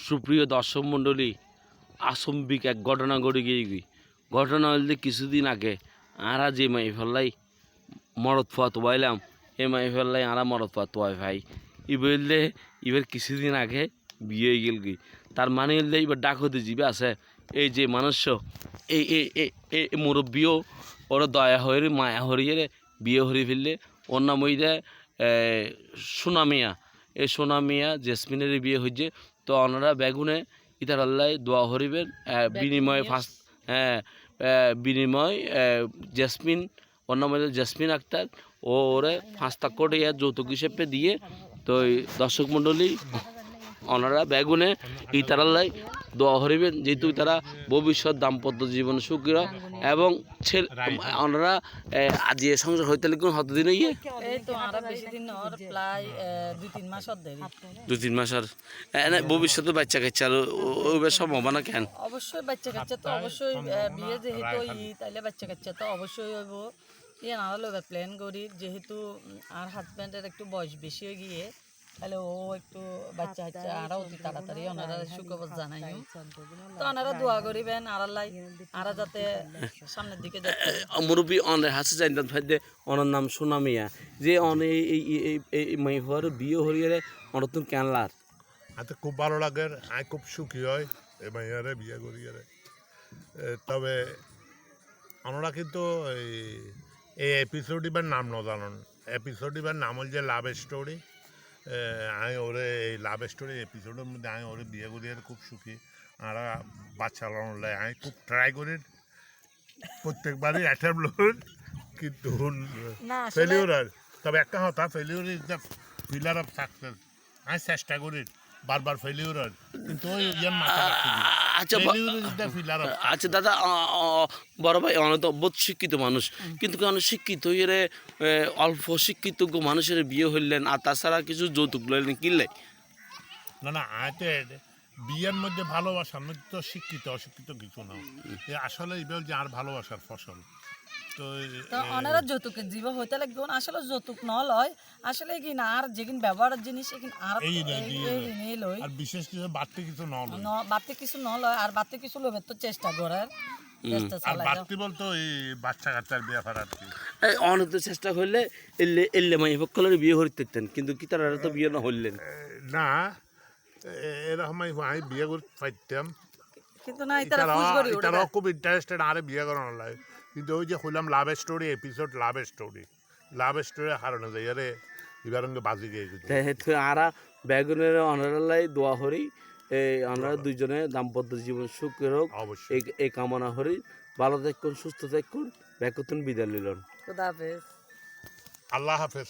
সুপ্রিয় দর্শক মণ্ডলী আসম্বিক এক ঘটনা ঘটে গিয়ে ঘটনা হলে কিছুদিন আগে আরা যে মাই ফেললাই মরদ ফুয়া তোয়াইলাম এ মাই ফেললাই আরা মরদ ফুয়া তোয়াই ভাই ই বললে এবার কিছুদিন আগে বিয়ে গেল গই তার মানে হলে এবার ডাক হতে যাবে আছে, এই যে মানুষ এই এই মুরব্বীও ওরা দয়া হয়ে মায়া হরিয়ে বিয়ে হরি ফেললে, ওর নাম ওই দেয় সোনামিয়া সোনা মিয়া জেসমিনের বিয়ে হয়েছে তো ওনারা বেগুনে ইতার আল্লাহ দোয়া হরিবেন বিনিময়ে ফার্স্ট হ্যাঁ বিনিময় জেসমিন ওর নাম জেসমিন আক্তার। ও ওরে ফাঁস কোটে ইয়ার যৌতুক হিসেবে দিয়ে তো দর্শক মণ্ডলী ওনারা বেগুনে ইতার আল্লাহ দোয়া হরিবেন যেহেতু তারা ভবিষ্যৎ দাম্পত্য জীবন সুখী এবং ছেলে ওনারা আজ এ সংসার হইতে লিখুন হতদিন ইয়ে এই তো আরা বেশি দিন দেরি দু তিন মাস আর ভবিষ্যতে বাচ্চা কাচ্চা আর ওইবার সম্ভাবনা কেন? অবশ্যই বাচ্চা কাচ্চা তো অবশ্যই বিয়ে যেহেতু তাইলে বাচ্চা কাচ্চা তো অবশ্যই হইব। ইয়ে না হলে প্ল্যান করি যেহেতু আর হাজব্যান্ডের একটু বয়স বেশি হয়ে গিয়ে তাহলে ও একটু বাচ্চা কাচ্চা আরও অতি তাড়াতাড়ি ওনারা সুখবর জানাই তো ওনারা দোয়া করিবেন আর আল্লাহ আরা যাতে সামনের দিকে যাতে মুরব্বী অনের হাসে জানতাম ফাইদে অনার নাম সোনামিয়া। যে অনে এই এই এই মাই হওয়ার বিয়ে হরিয়ে অনতুন ক্যানলার হাতে খুব ভালো লাগে আই খুব সুখী হয় এই মাইয়ারে বিয়ে করিয়ারে এ, তবে আমরা কিন্তু এই এই এপিসোড নাম ন জানন। এপিসোড নাম হল যে লাভ স্টোরি আমি ওরে এই লাভ স্টোরি এপিসোডের মধ্যে আমি ওরে বিয়ে করিয়ার খুব সুখী। আর বাচ্চা লাগানো আমি খুব ট্রাই করি। প্রত্যেকবারই অ্যাটেম্প লোন কিন্তু ফেলিওর আর তবে একটা হতা failure is the pillar of success আমি চেষ্টা করি। বারবার ফেলিউর কিন্তু ওই মাথা আচ্ছা আচ্ছা দাদা বড় ভাই অনেক তো বহুত শিক্ষিত মানুষ। কিন্তু কেন শিক্ষিত হইরে অল্প শিক্ষিত গো মানুষের বিয়ে হইলেন আর তাছাড়া কিছু যৌতুক লইলেন কিনলে না না আয়তে। বিয়ের মধ্যে ভালোবাসার মধ্যে তো শিক্ষিত অশিক্ষিত কিছু না। আসলে এই যে আর ভালোবাসার ফসল। তো ওনারা যৌতুকের জীব হইতে লাগবে আসলে যৌতুক ন লয় আসলে কি না আর যেদিন ব্যবহারের জিনিস এগিন আর এই লই। আর বিশেষ কিছু বাড়তি কিছু না বাড়তি কিছু ন লয় আর বাড়তি কিছু লবে তো চেষ্টা করার চেষ্টা আর বাড়তি বলতো এই বাচ্চা কাচ্চার বিয়ে চেষ্টা করলে এলে এলে মাই পক্ষলের বিয়ে হরিতেন কিন্তু কি তারা তো বিয়ে না হইলেন? না এরকম আমি আমি বিয়ে করে পাইতাম কিন্তু না এটা করি ইতারাও খুব ইন্টারেস্টেড আরে বিয়ে করানো লাগে কিন্তু ওই যে হইলাম love story episode love story love story হারানো যায় আরে এবার বাজি গিয়ে গেছে তাই আরা বেগুনের অনারালাই দোয়া হরি এই আমরা দুইজনে দাম্পত্য জীবন সুখের হোক এই এই কামনা হরি ভালো থাকুন সুস্থ থাকুন ব্যাকুতুন বিদায় নিলন খুদা হাফেজ আল্লাহ হাফেজ